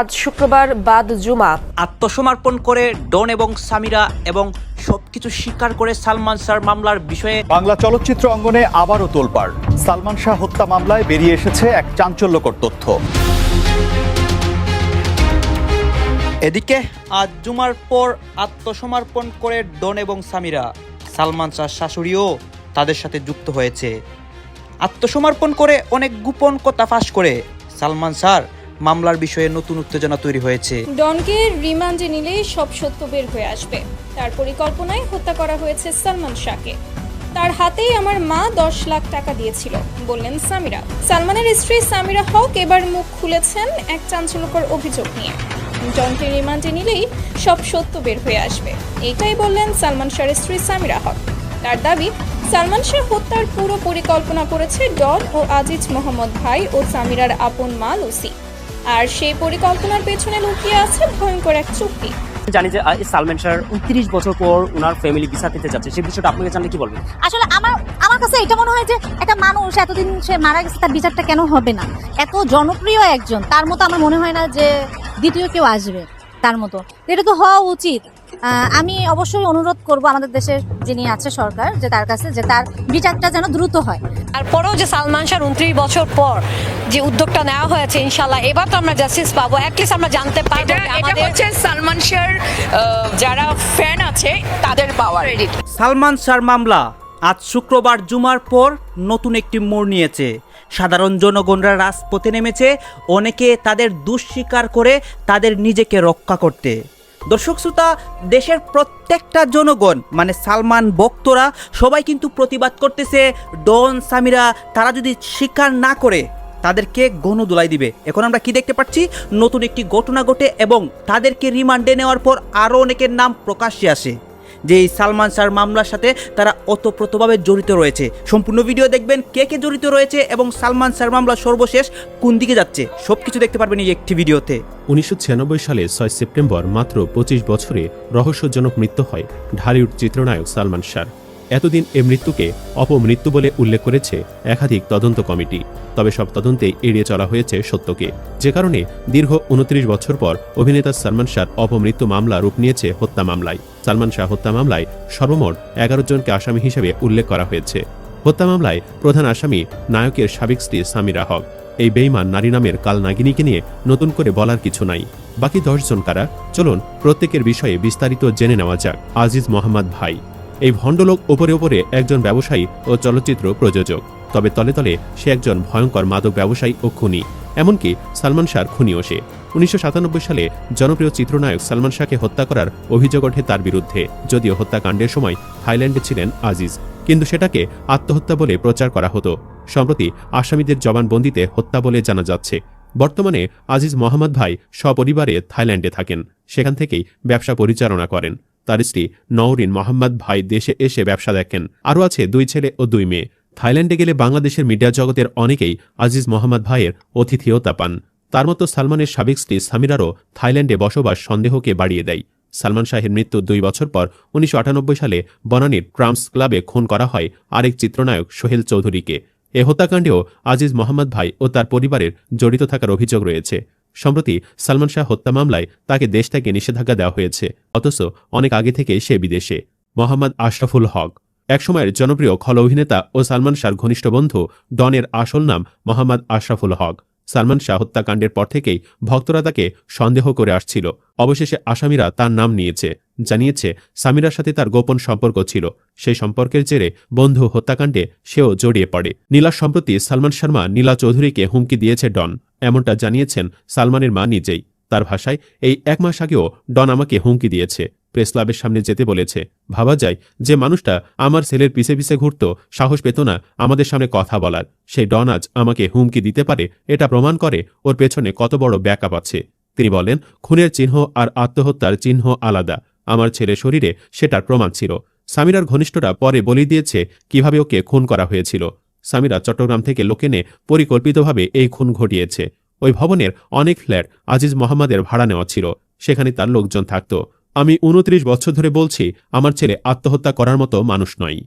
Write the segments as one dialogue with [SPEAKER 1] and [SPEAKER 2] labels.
[SPEAKER 1] আজ শুক্রবার বাদ জুমা।
[SPEAKER 2] আত্মসমর্পণ করে ডন এবং সামিরা এবং সবকিছু স্বীকার করে সালমান স্যার মামলার বিষয়ে
[SPEAKER 3] বাংলা চলচ্চিত্র অঙ্গনে আবারও তোলপাড়। সালমান শাহ হত্যা মামলায় বেরিয়ে এসেছে এক চাঞ্চল্যকর তথ্য।
[SPEAKER 2] এদিকে আজ জুমার পর আত্মসমর্পণ করে ডন এবং সামিরা। সালমান শাহ শাশুড়িও তাদের সাথে যুক্ত হয়েছে। আত্মসমর্পণ করে অনেক গোপন কথা ফাঁস করে সালমান স্যার মামলার বিষয়ে নতুন উত্তেজনা তৈরি হয়েছে।
[SPEAKER 4] ডনকে রিমান্ডে নিলেই সব সত্য বের হয়ে আসবে। তার পরিকল্পনায় হত্যা করা হয়েছে সালমান শাহকে। তার হাতেই আমার মা দশ লাখ টাকা দিয়েছিল, বললেন সামিরা। সালমানের স্ত্রী সামিরা হক এবার মুখ খুলেছেন এক চাঞ্চল্যকর অভিযোগ নিয়ে। ডনকে রিমান্ডে নিলেই সব সত্য বের হয়ে আসবে, এটাই বললেন সালমান শাহের স্ত্রী সামিরা হক। তার দাবি, সালমান শাহ হত্যার পুরো পরিকল্পনা করেছে ডন ও আজিজ মোহাম্মদ ভাই ও সামিরার আপন মা লুসি। আর সেই পরিকল্পনার পেছনে লুকিয়ে আছে ভয়ঙ্কর এক চুক্তি।
[SPEAKER 5] জানি যে সালমান শাহ উনত্রিশ বছর পর ওনার ফ্যামিলি ভিসা পেতে যাচ্ছে। সেই বিষয়টা আপনাকে জানলে কি বলবেন?
[SPEAKER 6] আসলে আমার আমার কাছে এটা মনে হয় যে একটা মানুষ এতদিন সে মারা গেছে তার বিচারটা কেন হবে না? এত জনপ্রিয় একজন তার মতো আমার মনে হয় না যে দ্বিতীয় কেউ আসবে তার মতো। এটা তো হওয়া উচিত। আমি অবশ্যই অনুরোধ করব আমাদের দেশের যিনি আছে সরকার যে তার কাছে যে তার বিচারটা যেন দ্রুত হয়।
[SPEAKER 7] তারপরেও যে সালমান শাহ উনত্রিশ বছর পর যে উদ্যোগটা নেওয়া হয়েছে ইনশাল্লাহ এবার তো আমরা জাস্টিস পাবো। অ্যাটলিস্ট আমরা জানতে পারব
[SPEAKER 8] এটা
[SPEAKER 7] আমাদের
[SPEAKER 8] হচ্ছে সালমান শাহর যারা ফ্যান আছে তাদের পাওয়ার
[SPEAKER 2] সালমান স্যার মামলা। আজ শুক্রবার জুমার পর নতুন একটি মোড় নিয়েছে। সাধারণ জনগণরা রাজপথে নেমেছে অনেকে তাদের দুঃস্বীকার করে তাদের নিজেকে রক্ষা করতে। দর্শক শ্রোতা, দেশের প্রত্যেকটা জনগণ মানে সালমান ভক্তরা, সবাই কিন্তু প্রতিবাদ করতেছে, ডন সামিরা, তারা যদি স্বীকার না করে, তাদেরকে গণদোলাই দিবে। এখন আমরা কি দেখতে পাচ্ছি? নতুন একটি ঘটনা ঘটে এবং তাদেরকে রিমান্ডে নেওয়ার পর আরও অনেকের নাম প্রকাশ্যে আসে। যে এই সালমান শাহর মামলার সাথে তারা অতপ্রতভাবে জড়িত রয়েছে। সম্পূর্ণ ভিডিও দেখবেন কে কে জড়িত রয়েছে এবং সালমান শাহর মামলা সর্বশেষ কোন দিকে যাচ্ছে সব কিছু দেখতে পারবেন এই একটি ভিডিওতে।
[SPEAKER 9] উনিশশো ছিয়ানব্বই সালে ছয় সেপ্টেম্বর মাত্র পঁচিশ বছরে রহস্যজনক মৃত্যু হয় ঢালিউড চিত্রনায়ক সালমান শাহ এতদিন এ মৃত্যুকে অপমৃত্যু বলে উল্লেখ করেছে একাধিক তদন্ত কমিটি। তবে সব তদন্তে এড়িয়ে চলা হয়েছে সত্যকে। যে কারণে দীর্ঘ উনত্রিশ বছর পর অভিনেতা সালমান শাহর অপমৃত্যু মামলা রূপ নিয়েছে হত্যা মামলায়। সালমান শাহ হত্যা মামলায় সর্বমোট এগারো জনকে আসামি হিসেবে উল্লেখ করা হয়েছে। হত্যা মামলায় প্রধান আসামি নায়কের সাবেক স্ত্রী সামিরা হক। এই বেইমান নারী নামের কাল নাগিনীকে নিয়ে নতুন করে বলার কিছু নাই। বাকি দশজন কারা? চলুন প্রত্যেকের বিষয়ে বিস্তারিত জেনে নেওয়া যাক। আজিজ মোহাম্মদ ভাই। এই ভণ্ডলোক ওপরে ওপরে একজন ব্যবসায়ী ও চলচ্চিত্র প্রযোজক। তবে তলে তলে সে একজন ভয়ঙ্কর মাদক ব্যবসায়ী ও খুনি। এমনকি সালমান শাহর খুনিও সে। উনিশশো সাতানব্বই সালে জনপ্রিয় চিত্রনায়ক সালমান শাহকে হত্যা করার অভিযোগ ওঠে তার বিরুদ্ধে। যদিও হত্যাকাণ্ডের সময় থাইল্যান্ডে ছিলেন আজিজ। কিন্তু সেটাকে আত্মহত্যা বলে প্রচার করা হতো। সম্প্রতি আসামিদের জবানবন্দিতে হত্যা বলে জানা যাচ্ছে। বর্তমানে আজিজ মোহাম্মদ ভাই সপরিবারে থাইল্যান্ডে থাকেন। সেখান থেকেই ব্যবসা পরিচালনা করেন। তার স্ত্রী নওরিন মোহাম্মদ ভাই দেশে এসে ব্যবসা দেখেন। আরও আছে দুই ছেলে ও দুই মেয়ে। থাইল্যান্ডে গেলে বাংলাদেশের মিডিয়া জগতের অনেকেই আজিজ মোহাম্মদ ভাইয়ের অতিথিয়তা পান তার মতো সালমানের সাবেক স্ত্রী সামিরারও থাইল্যান্ডে বসবাস সন্দেহকে বাড়িয়ে দেয়। সালমান শাহের মৃত্যুর দুই বছর পর উনিশশো আটানব্বই সালে বনানীর ট্রাম্পস ক্লাবে খুন করা হয় আরেক চিত্রনায়ক সোহেল চৌধুরীকে। এ হত্যাকাণ্ডেও আজিজ মোহাম্মদ ভাই ও তার পরিবারের জড়িত থাকার অভিযোগ রয়েছে। সম্প্রতি সালমান শাহ হত্যা মামলায় তাকে দেশ থেকে নিষেধাজ্ঞা দেওয়া হয়েছে, অথচ অনেক আগে থেকে সে বিদেশে। মোহাম্মদ আশরাফুল হক। একসময়ের জনপ্রিয় খল অভিনেতা ও সালমান শাহর ঘনিষ্ঠ বন্ধু ডনের আসল নাম মোহাম্মদ আশরাফুল হক। সালমান শাহ হত্যাকাণ্ডের পর থেকেই ভক্তরা তাকে সন্দেহ করে আসছিল। অবশেষে আসামিরা তার নাম নিয়েছে। জানিয়েছে, সামিরার সাথে তার গোপন সম্পর্ক ছিল। সেই সম্পর্কের জেরে বন্ধু হত্যাকাণ্ডে সেও জড়িয়ে পড়ে। নীলা সম্প্রতি সালমান শর্মা, নীলা চৌধুরীকে হুমকি দিয়েছে ডন। এমনটা জানিয়েছেন সালমানের মা নিজেই। তার ভাষায়, এই এক মাস আগেও ডন আমাকে হুমকি দিয়েছে। প্রেস ক্লাবের সামনে যেতে বলেছে। ভাবা যায় যে মানুষটা আমার ছেলের পিছে পিছে ঘুরত, সাহস পেত না আমাদের সামনে কথা বলার। সেই ডন আজ আমাকে হুমকি দিতে পারে, এটা প্রমাণ করে ওর পেছনে কত বড় ব্যাকআপ আছে। তিনি বলেন, খুনের চিহ্ন আর আত্মহত্যার চিহ্ন আলাদা। আমার ছেলে শরীরে সেটার প্রমাণ ছিল। সামিরার ঘনিষ্ঠরা পরে বলে দিয়েছে কীভাবে ওকে খুন করা হয়েছিল। সামিরা চট্টগ্রাম থেকে লোকে এনে পরিকল্পিতভাবে এই খুন ঘটিয়েছে। ওই ভবনের অনেক ফ্ল্যাট আজিজ মোহাম্মদের ভাড়া নেওয়া ছিল। সেখানে তার লোকজন থাকত। আমি উনত্রিশ বছর ধরে বলছি, আমার ছেলে আত্মহত্যা করার মতো মানুষ নয়।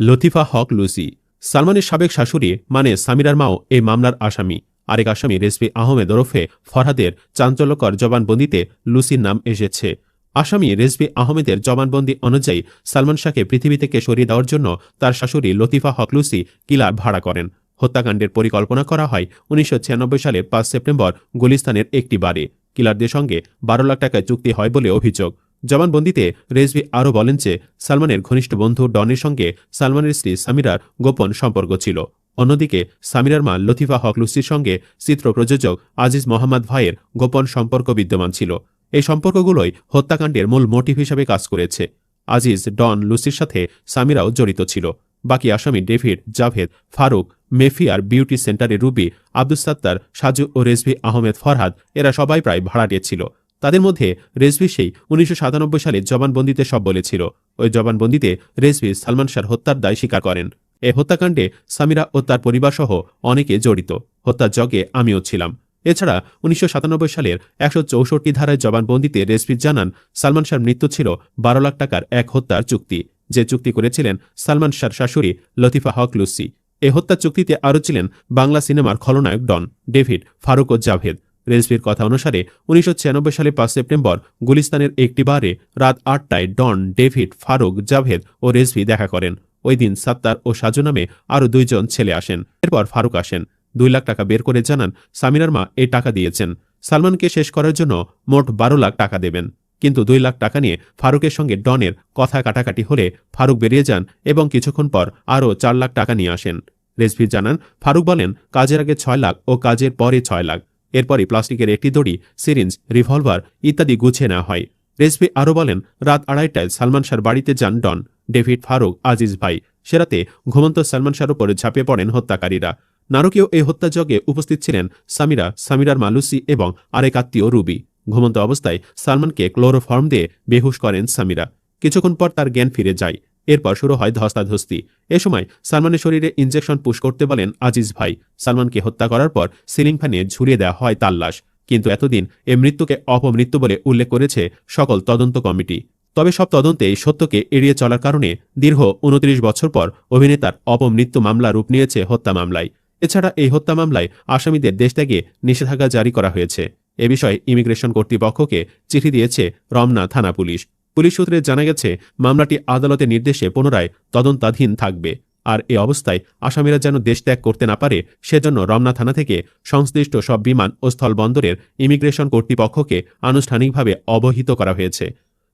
[SPEAKER 9] লতিফা হক লুসি। সালমানের সাবেক শাশুড়ি মানে সামিরার মাও এই মামলার আসামি। আরেক আসামি রেজভি আহমেদ ওরফে ফরহাদের চাঞ্চল্যকর জবানবন্দিতে লুসির নাম এসেছে। আসামি রেজভি আহমেদের জবানবন্দি অনুযায়ী সালমান শাহকে পৃথিবী থেকে সরিয়ে দেওয়ার জন্য তার শাশুড়ি লতিফা হকলুসি কিলার ভাড়া করেন। হত্যাকাণ্ডের পরিকল্পনা করা হয় উনিশশো ছিয়ানব্বই সালের পাঁচ সেপ্টেম্বর গুলিস্তানের একটি বাড়ি। কিলারদের সঙ্গে বারো লাখ টাকায় চুক্তি হয় বলে অভিযোগ। জবানবন্দিতে রেজভি আরও বলেন যে সালমানের ঘনিষ্ঠ বন্ধু ডনের সঙ্গে সালমানের স্ত্রী সামিরার গোপন সম্পর্ক ছিল। অন্যদিকে সামিরার মা লতিফা হক লুসির সঙ্গে চিত্র প্রযোজক আজিজ মোহাম্মদ ভাইয়ের গোপন সম্পর্ক বিদ্যমান ছিল। এই সম্পর্কগুলোই হত্যাকাণ্ডের মূল মোটিভ হিসাবে কাজ করেছে। আজিজ, ডন, লুসির সাথে সামিরাও জড়িত ছিল। বাকি আসামি David, Javed, Faruk Mayfair beauty সেন্টারে রুবি, আব্দুস সাত্তার, সাজু ও রেজভি আহমেদ ফরহাদ, এরা সবাই প্রায় ভাড়াটিয়ে ছিল। তাদের মধ্যে রেজভি সেই উনিশশো সাতানব্বই সালে জবানবন্দিতে সব বলেছিল। ওই জবানবন্দিতে রেজভি সালমান শাহর হত্যার দায় স্বীকার করেন। এ হত্যাকাণ্ডে সামিরা ও তার পরিবারসহ অনেকে জড়িত। হত্যার জগে আমিও ছিলাম। এছাড়া উনিশশো সাতানব্বই সালের একশো চৌষট্টি ধারায় জবানবন্দিতে রেজভি জানান, সালমান শাহর মৃত্যু ছিল বারো লাখ টাকার এক হত্যার চুক্তি। যে চুক্তি করেছিলেন সালমান শাহর শাশুড়ি লতিফা হক লুসি। এ হত্যা চুক্তিতে আরও ছিলেন বাংলা সিনেমার খলনায়ক ডন ডেভিড ফারুক ও জাভেদ। রেজভির কথা অনুসারে উনিশশো ছিয়ানব্বই সালে পাঁচ সেপ্টেম্বর গুলিস্তানের একটি বারে রাত আটটায় ডন, ডেভিড, ফারুক, জাভেদ ও রেজভি দেখা করেন। ওই দিন সাত্তার ও সাজু নামে আরও দুইজন ছেলে আসেন। এরপর ফারুক আসেন। দুই লাখ টাকা বের করে জানান সামিরার মা এই টাকা দিয়েছেন। সালমানকে শেষ করার জন্য মোট বারো লাখ টাকা দেবেন। কিন্তু দুই লাখ টাকা নিয়ে ফারুকের সঙ্গে ডনের কথা কাটাকাটি হলে ফারুক বেরিয়ে যান এবং কিছুক্ষণ পর আরও চার লাখ টাকা নিয়ে আসেন। রেজভি জানান, ফারুক বলেন, কাজের আগে ছয় লাখ ও কাজের পরে ছয় লাখ। এরপরই প্লাস্টিকের একটি দড়ি, সিরিঞ্জ, রিভলভার ইত্যাদি গুছিয়ে নেওয়া হয়। রেজভি আরও বলেন, রাত আড়াইটায় সালমান শাহর বাড়িতে যান ডন, ডেভিড ফারুক, আজিজ ভাই। সেরাতে ঘুমন্ত সালমান শাহর উপরে ঝাঁপিয়ে পড়েন হত্যাকারীরা। নারকীয় এই হত্যাযজ্ঞে উপস্থিত ছিলেন সামিরা, সামিরার মালুসি এবং আরেক আত্মীয় রুবি। ঘুমন্ত অবস্থায় সালমানকে ক্লোরোফর্ম দিয়ে বেহুশ করেন সামিরা। কিছুক্ষণ পর তার জ্ঞান ফিরে যায়। এরপর শুরু হয় ধস্তাধস্তি। এ সময় সালমানের শরীরে ইনজেকশন পুশ করতে বলেন আজিজ ভাই। সালমানকে হত্যা করার পর সিলিং ফ্যানে ঝুলিয়ে দেওয়া হয় তার লাশ। কিন্তু এতদিন এ মৃত্যুকে অপমৃত্যু বলে উল্লেখ করেছে সকল তদন্ত কমিটি। তবে সব তদন্তে সত্যকে এড়িয়ে চলার কারণে দীর্ঘ উনত্রিশ বছর পর অভিনেতার অপমৃত্যু মামলা রূপ নিয়েছে হত্যা মামলায়। এছাড়া এই হত্যা মামলায় আসামিদের দেশ ত্যাগে নিষেধাজ্ঞা জারি করা হয়েছে। এ বিষয়ে ইমিগ্রেশন কর্তৃপক্ষকে চিঠি দিয়েছে রমনা থানা পুলিশ। পুলিশ সূত্রে জানা গেছে, মামলাটি আদালতের নির্দেশে পুনরায় তদন্তাধীন থাকবে। আর এ অবস্থায় আসামিরা যেন দেশ ত্যাগ করতে না পারে, সেজন্য রমনা থানা থেকে সংশ্লিষ্ট সব বিমান ও স্থলবন্দরের ইমিগ্রেশন কর্তৃপক্ষকে আনুষ্ঠানিকভাবে অবহিত করা হয়েছে।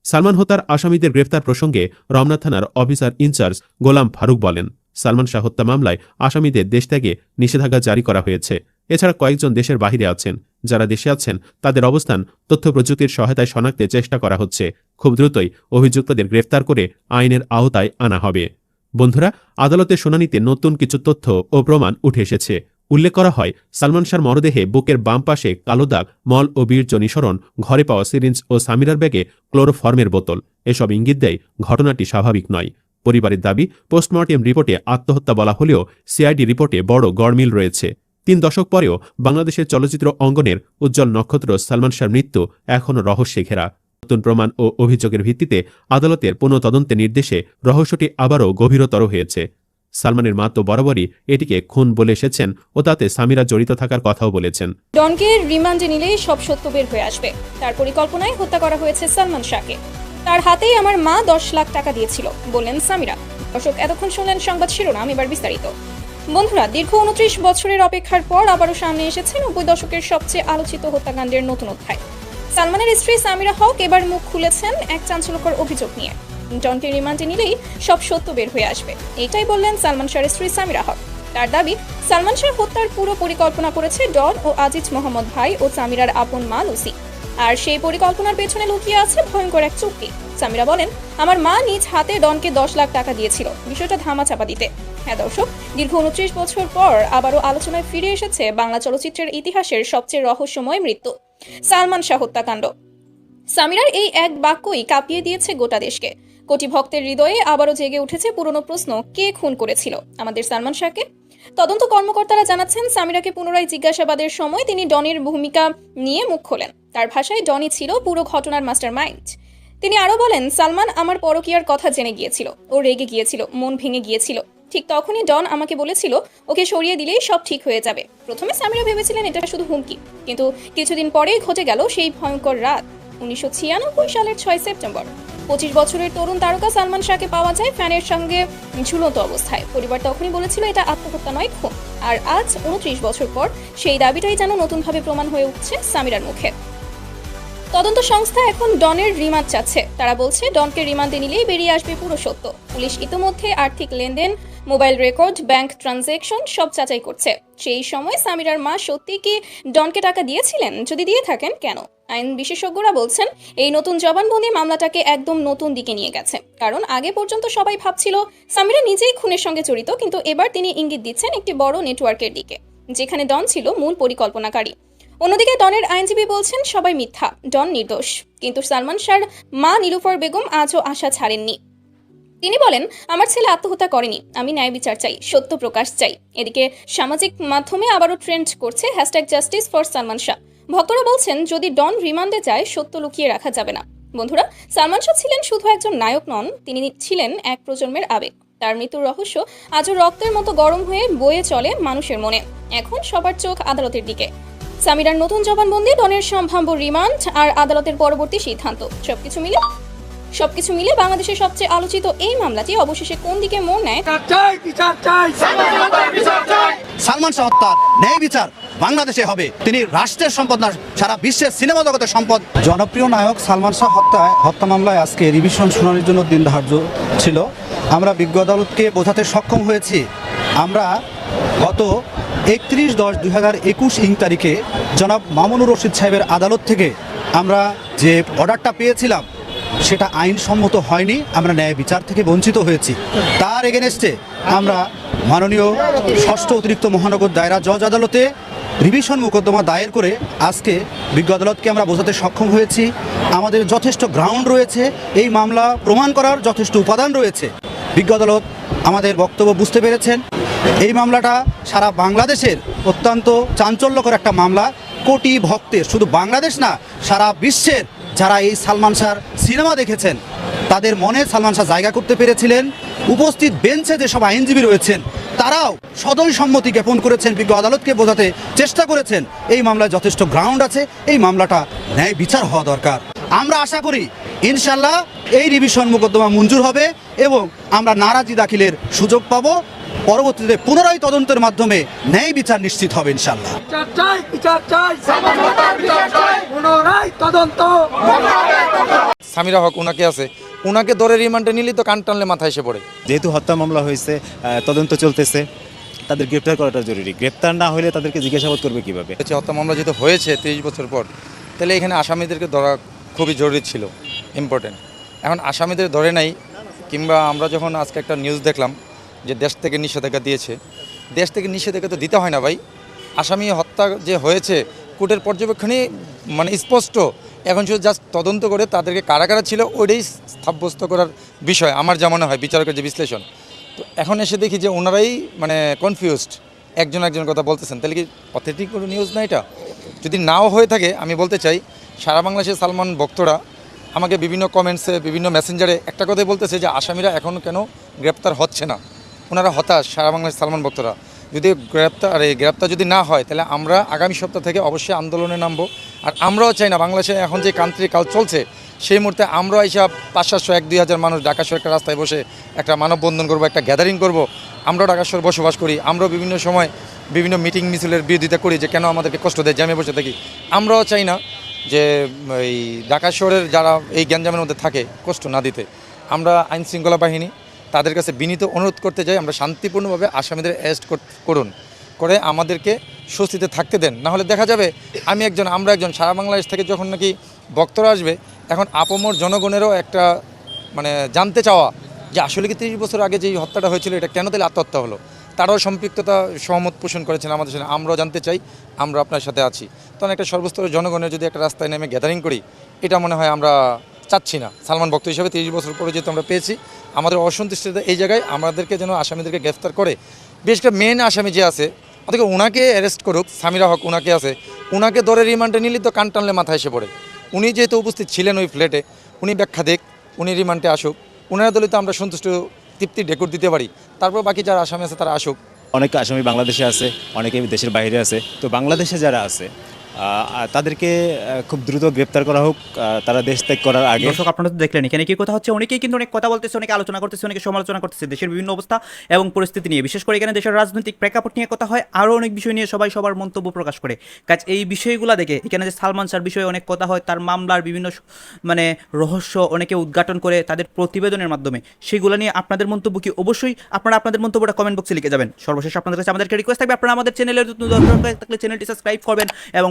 [SPEAKER 9] সালমান হত্যার আসামিদের গ্রেফতার প্রসঙ্গে রমনা থানার অফিসার ইনচার্জ গোলাম ফারুক বলেন। সালমান শাহ হত্যা মামলায় আসামিদের দেশ ত্যাগে নিষেধাজ্ঞা জারি করা হয়েছে। এছাড়া কয়েকজন দেশের বাহিরে আছেন। যারা দেশে আছেন, তাদের অবস্থান, তথ্য প্রযুক্তির সহায়তায় শনাক্তে চেষ্টা করা হচ্ছে। খুব দ্রুতই অভিযুক্তদের গ্রেফতার করে আইনের আওতায় আনা হবে। বন্ধুরা আদালতের শুনানিতে নতুন কিছু তথ্য ও প্রমাণ উঠে এসেছে। উল্লেখ করা হয়, সালমান শাহর মরদেহে বুকের বাম পাশে কালো দাগ, মল ও বীর্য নিঃসরণ, ঘরে পাওয়া সিরিঞ্জ ও সামিরার ব্যাগে ক্লোরোফর্মের বোতল। এসব ইঙ্গিত দেয়, ঘটনাটি স্বাভাবিক নয়। পরিবারের দাবি, পোস্টমর্টেম রিপোর্টে আত্মহত্যা বলা হলেও সিআইডি রিপোর্টে বড় গড়মিল রয়েছে। তিন দশক পরেও বাংলাদেশের চলচ্চিত্র অঙ্গনের উজ্জ্বল নক্ষত্র সালমান শাহর মৃত্যু এখনও রহস্যে ঘেরা। নতুন প্রমাণ ও অভিযোগের ভিত্তিতে আদালতের পুনঃ তদন্তের নির্দেশে রহস্যটি আবারও গভীরতর হয়েছে। সালমানের মা তো বরাবরই এটিকে খুন বলে এসেছেন ও তাতে সামিরা জড়িত থাকার কথাও বলেছেন।
[SPEAKER 4] ডনকে রিমান্ডে নিলে সব সত্য বের হয়ে আসবে। তার পরিকল্পনায় হত্যা করা হয়েছে সালমান শাহকে। তার হাতেই আমার মা দশ লাখ টাকা দিয়েছিল, বললেন সামিরা। দর্শক, এতক্ষণ শুনলেন সংবাদ শিরোনাম, এবার বিস্তারিত। বন্ধুরা, দীর্ঘ উনত্রিশ বছরের অপেক্ষার পর আবারও সামনে এসেছে নব্বই দশকের সবচেয়ে আলোচিত হত্যাকাণ্ডের নতুন অধ্যায়। সালমানের স্ত্রী সামিরা হক এবার মুখ খুলেছেন এক চাঞ্চল্যকর অভিযোগ নিয়ে। ডনকে রিমান্ডে নিলেই সব সত্য বের হয়ে আসবে, এটাই বললেন সালমান শাহের স্ত্রী সামিরা হক। তার দাবি, সালমান শাহ হত্যার পুরো পরিকল্পনা করেছে ডন ও আজিজ মোহাম্মদ ভাই ও সামিরার আপন মা লুসি। আর সেই পরিকল্পনার পেছনে লুকিয়ে আছে ভয়ঙ্কর এক চুক্তি। সামিরা বলেন, আমার মা নিজ হাতে ডনকে দশ লাখ টাকা দিয়েছিল। বিষয়টা ধামা চাপা দিতে। হ্যাঁ দর্শক, দীর্ঘ উনত্রিশ বছর পর আবারও আলোচনায় ফিরে এসেছে বাংলা চলচ্চিত্রের ইতিহাসের সবচেয়ে রহস্যময় মৃত্যু, সালমান শাহ হত্যাকাণ্ড। সামিরার এই এক বাক্যই কাঁপিয়ে দিয়েছে গোটা দেশকে। কোটি ভক্তের হৃদয়ে আবারও জেগে উঠেছে পুরনো প্রশ্ন, কে খুন করেছিল? আমাদের সালমান শাহকে তদন্ত কর্মকর্তারা জানাচ্ছেন, সামিরাকে পুনরায় জিজ্ঞাসাবাদের সময় তিনি ডনের ভূমিকা নিয়ে মুখ খোলেন। তার ভাষায় ডনি ছিল পুরো ঘটনার মাস্টার মাইন্ড তিনি আরও বলেন, সালমান আমার পরকীয়ার কথা জেনে গিয়েছিল। ও রেগে গিয়েছিল, মন ভেঙে গিয়েছিল। ঠিক তখনই ডন আমাকে বলেছিল, ওকে সরিয়ে দিলেই সব ঠিক হয়ে যাবে। প্রথমে সামিরা ভেবেছিলেন এটা শুধু হুমকি। কিন্তু কিছুদিন পরেই ঘটে গেল সেই ভয়ঙ্কর রাত। উনিশশো ছিয়ানব্বই সালের ছয় সেপ্টেম্বর। পঁচিশ বছরের তরুণ তারকা সালমান শাহকে পাওয়া যায় ফ্যানের সঙ্গে ঝুলন্ত অবস্থায়। পরিবার তখনই বলেছিল, এটা আত্মহত্যা নয়, খুন। আর আজ উনত্রিশ বছর পর সেই দাবিটাই যেন নতুনভাবে প্রমাণ হয়ে উঠছে সামিরার মুখে। তদন্ত সংস্থা এখন ডনের রিমান্ড চাচ্ছে। তারা বলছে, ডনকে রিমান্ডে নিলেই বেরিয়ে আসবে পুরো সত্য। পুলিশ ইতোমধ্যে আর্থিক লেনদেন, মোবাইল রেকর্ড, ব্যাংক ট্রানজ্যাকশন সব যাচাই করছে। সেই সময় সামিরার মা সত্যি কি ডনকে টাকা দিয়েছিলেন? যদি দিয়ে থাকেন, কেন? আইন বিশেষজ্ঞরা বলছেন, এই নতুন জবানবন্দি মামলাটাকে একদম নতুন দিকে নিয়ে গেছে। কারণ আগে পর্যন্ত সবাই ভাবছিল, সামিরা নিজেই খুনের সঙ্গে জড়িত, কিন্তু এবার তিনি ইঙ্গিত দিচ্ছেন একটি বড় নেটওয়ার্কের দিকে, যেখানে ডন ছিল মূল পরিকল্পনাকারী। অন্যদিকে ডনের আইনজীবী বলছেন, সবাই মিথ্যা, ডন নির্দোষ। কিন্তু সালমান শাহর মা নীলুফার বেগম আজও আশা ছাড়েননি। তিনি বলেন, আমার ছেলে আত্মহত্যা করেনি, আমি ন্যায় বিচার চাই, সত্য প্রকাশ চাই। এদিকে সামাজিক মাধ্যমে আবারও ট্রেন্ড করছে hashtag justice for Salman Shah. ভক্তরা বলছেন, যদি ডন রিমান্ডে যায়, সত্য লুকিয়ে রাখা যাবে না। বন্ধুরা, সালমান শাহ ছিলেন শুধু একজন নায়ক নন, তিনি ছিলেন এক প্রজন্মের আবেগ। তার মৃত্যুর রহস্য আজও রক্তের মতো গরম হয়ে বয়ে চলে মানুষের মনে। এখন সবার চোখ আদালতের দিকে। সামিরার নতুন জবানবন্দি ডনের সম্ভাব্য রিমান্ড আর আদালতের পরবর্তী সিদ্ধান্ত। সবকিছু মিলে সবকিছু মিলে বাংলাদেশের সবচেয়ে আলোচিত এই মামলাটি অবশেষে কোন দিকে মোড় নেয়?
[SPEAKER 10] সালমান শাহ হত্যার ন্যায় বিচার বাংলাদেশে হবে। তিনি রাষ্ট্রের সম্পদ না সারা বিশ্বের সিনেমা জগতের সম্পদ।
[SPEAKER 11] জনপ্রিয় নায়ক সালমান শাহ হত্যায় হত্যা মামলায় আজকে রিভিশন শুনানির জন্য দিন ধার্য ছিল। আমরা বিজ্ঞ আদালতকে বোঝাতে সক্ষম হয়েছি। আমরা গত একত্রিশ দশ দুই হাজার একুশ ইং তারিখে জনাব মামুনুর রশিদ সাহেবের আদালত থেকে আমরা যে অর্ডারটা পেয়েছিলাম, সেটা আইনসম্মত হয়নি, আমরা ন্যায় বিচার থেকে বঞ্চিত হয়েছি। তার এগেনস্টে আমরা মাননীয় ষষ্ঠ অতিরিক্ত মহানগর দায়রা জজ আদালতে রিভিশন মোকদ্দমা দায়ের করে আজকে বিজ্ঞ আদালতকে আমরা বোঝাতে সক্ষম হয়েছি। আমাদের যথেষ্ট গ্রাউন্ড রয়েছে, এই মামলা প্রমাণ করার যথেষ্ট উপাদান রয়েছে। বিজ্ঞ আদালত আমাদের বক্তব্য বুঝতে পেরেছেন। এই মামলাটা সারা বাংলাদেশের অত্যন্ত চাঞ্চল্যকর একটা মামলা। কোটি ভক্তের, শুধু বাংলাদেশ না, সারা বিশ্বের যারা এই সালমান শাহর সিনেমা দেখেছেন, তাদের মনে সালমান শাহ জায়গা করতে পেরেছিলেন। উপস্থিত বেঞ্চে যেসব আইনজীবী রয়েছেন, তারাও সদয় সম্মতি জ্ঞাপন করেছেন, বিজ্ঞ আদালতকে বোঝাতে চেষ্টা করেছেন। এই মামলায় যথেষ্ট গ্রাউন্ড আছে, এই মামলাটা ন্যায় বিচার হওয়া দরকার। আমরা আশা করি ইনশাল্লাহ এই রিভিশন মোকদ্দমা মঞ্জুর হবে এবং আমরা নারাজি দাখিলের সুযোগ পাব। পরবর্তীতে পুনরায় তদন্তের মাধ্যমে ন্যায় বিচার নিশ্চিত হবে ইনশাল্লাহ
[SPEAKER 12] সামিরা হক ওনাকে আছে। ওনাকে ধরে রিমান্ডে নিলে তো কান টানলে মাথায় এসে পড়ে।
[SPEAKER 11] যেহেতু হত্যা মামলা হয়েছে তদন্ত চলতেছে তাদের গ্রেপ্তার করাটা জরুরি। গ্রেপ্তার না হলে তাদেরকে জিজ্ঞাসাবাদ করবে কীভাবে?
[SPEAKER 12] হচ্ছে হত্যা মামলা যেহেতু হয়েছে তিরিশ বছর পর তাহলে এখানে আসামিদেরকে ধরা খুবই জরুরি ছিল ইম্পর্টেন্ট এখন আসামিদের ধরে নাই কিংবা আমরা যখন আজকে একটা নিউজ দেখলাম যে দেশ থেকে নিষেধাজ্ঞা দিয়েছে, দেশ থেকে নিষেধাজ্ঞা তো দিতে হয় না ভাই। আসামি হত্যা যে হয়েছে, কোর্টের পর্যবেক্ষণে মানে স্পষ্ট। এখন শুধু জাস্ট তদন্ত করে তাদেরকে কারা কারা ছিল, ওইটাই সাব্যস্ত করার বিষয়, আমার যা মনে হয়, বিচারকের যে বিশ্লেষণ। তো এখন এসে দেখি যে ওনারাই মানে কনফিউজড একজন একজন কথা বলতেছেন। তাহলে কি অথেন্টিক কোনো নিউজ না এটা? যদি নাও হয়ে থাকে, আমি বলতে চাই, সারা বাংলাদেশের সালমান ভক্তরা আমাকে বিভিন্ন কমেন্টসে বিভিন্ন মেসেঞ্জারে একটা কথাই বলতেছে যে, আসামিরা এখন কেন গ্রেপ্তার হচ্ছে না। ওনারা হতাশ, সারা বাংলাদেশ সালমান ভক্তরা। যদি গ্রেপ্তার এই গ্রেপ্তার যদি না হয়, তাহলে আমরা আগামী সপ্তাহ থেকে অবশ্যই আন্দোলনে নামবো। আর আমরাও চাই না, বাংলাদেশে এখন যে কান্ট্রি কাল চলছে, সেই মুহূর্তে আমরাও এইসব পাঁচ সাতশো এক, দুই হাজার মানুষ ঢাকা শহর একটা রাস্তায় বসে একটা মানববন্ধন করব, একটা গ্যাদারিং করব। আমরাও ঢাকা শহর বসবাস করি, আমরাও বিভিন্ন সময় বিভিন্ন মিটিং মিছিলের বিরোধিতা করি, যে কেন আমাদেরকে কষ্ট দেয়, জ্যামে বসে থাকি। আমরাও চাই না যে, এই ঢাকা শহরের যারা এই গ্যাঞ্জামের মধ্যে থাকে, কষ্ট না দিতে। আমরা আইনশৃঙ্খলা বাহিনী তাদের কাছে বিনীত অনুরোধ করতে চাই, আমরা শান্তিপূর্ণভাবে আসামিদের অ্যারেস্ট করুন। করে আমাদেরকে স্বস্তিতে থাকতে দেন। না হলে দেখা যাবে, আমি একজন, আমরা একজন, সারা বাংলাদেশ থেকে যখন নাকি বক্তরা আসবে, এখন আপমর জনগণেরও একটা মানে জানতে চাওয়া যে আসলে কি তিরিশ বছর আগে যেই হত্যাটা হয়েছিল, এটা কেন তাহলে আত্মহত্যা হলো? তারাও সম্পৃক্ততা, সহমত পোষণ করেছেন আমাদের সাথে আমরাও জানতে চাই, আমরা আপনার সাথে আছি। তখন একটা সর্বস্তরের জনগণের যদি একটা রাস্তায় নেমে গ্যাদারিং করি, এটা মনে হয় আমরা চাচ্ছি না। সালমান ভক্ত হিসেবে তিরিশ বছর পরে যেহেতু আমরা পেয়েছি, আমাদের অসন্তুষ্টিতা এই জায়গায় আমাদেরকে যেন আসামিদেরকে গ্রেফতার করে। বিশেষ করে মেন আসামি যে আছে অথবা ওনাকে অ্যারেস্ট করুক, সামিরা হক ওনাকে আছে ওনাকে ধরে রিমান্ডে নিলে তো কান টানলে মাথায় এসে পড়ে। উনি যেহেতু উপস্থিত ছিলেন ওই ফ্ল্যাটে উনি ব্যাখ্যা দেখ, উনি রিমান্ডে আসুক। ওনারা তো আমরা সন্তুষ্ট তৃপ্তি ডেকোর দিতে পারি। তারপর বাকি যারা আসামি আছে তারা আসুক।
[SPEAKER 13] অনেক আসামি বাংলাদেশে আছে, অনেকে দেশের বাইরে আছে। তো বাংলাদেশে যারা আছে তাদেরকে খুব দ্রুত গ্রেপ্তার করা হোক তারা দেশ ত্যাগ করার আগে।
[SPEAKER 2] দর্শক, আপনারা তো দেখলেন, এখানে কি কথা হচ্ছে? অনেকেই কিন্তু অনেক কথা বলতেছে, অনেকে আলোচনা করতেছে, অনেকে সমালোচনা করতেছে, দেশের বিভিন্ন অবস্থা এবং পরিস্থিতি নিয়ে। বিশেষ করে এখানে দেশের রাজনৈতিক প্রেক্ষাপট নিয়ে কথা হয়, আরও অনেক বিষয় নিয়ে সবাই সবার মন্তব্য প্রকাশ করে। কাজ এই বিষয়গুলো দেখে, এখানে যে সালমান শাহর বিষয়ে অনেক কথা হয়, তার মামলার বিভিন্ন মানে রহস্য অনেকে উদ্ঘাটন করে তাদের প্রতিবেদনের মাধ্যমে, সেগুলো নিয়ে আপনাদের মন্তব্য কি? অবশ্যই আপনারা আপনাদের মন্তব্যটা কমেন্ট বক্সে লিখে যাবেন। সর্বশেষ আপনাদের কাছে আমাদেরকে রিকোয়েস্ট থাকবে। আপনারা আমাদের চ্যানেলের থাকলে চ্যানেলটি সাবস্ক্রাইব করবেন এবং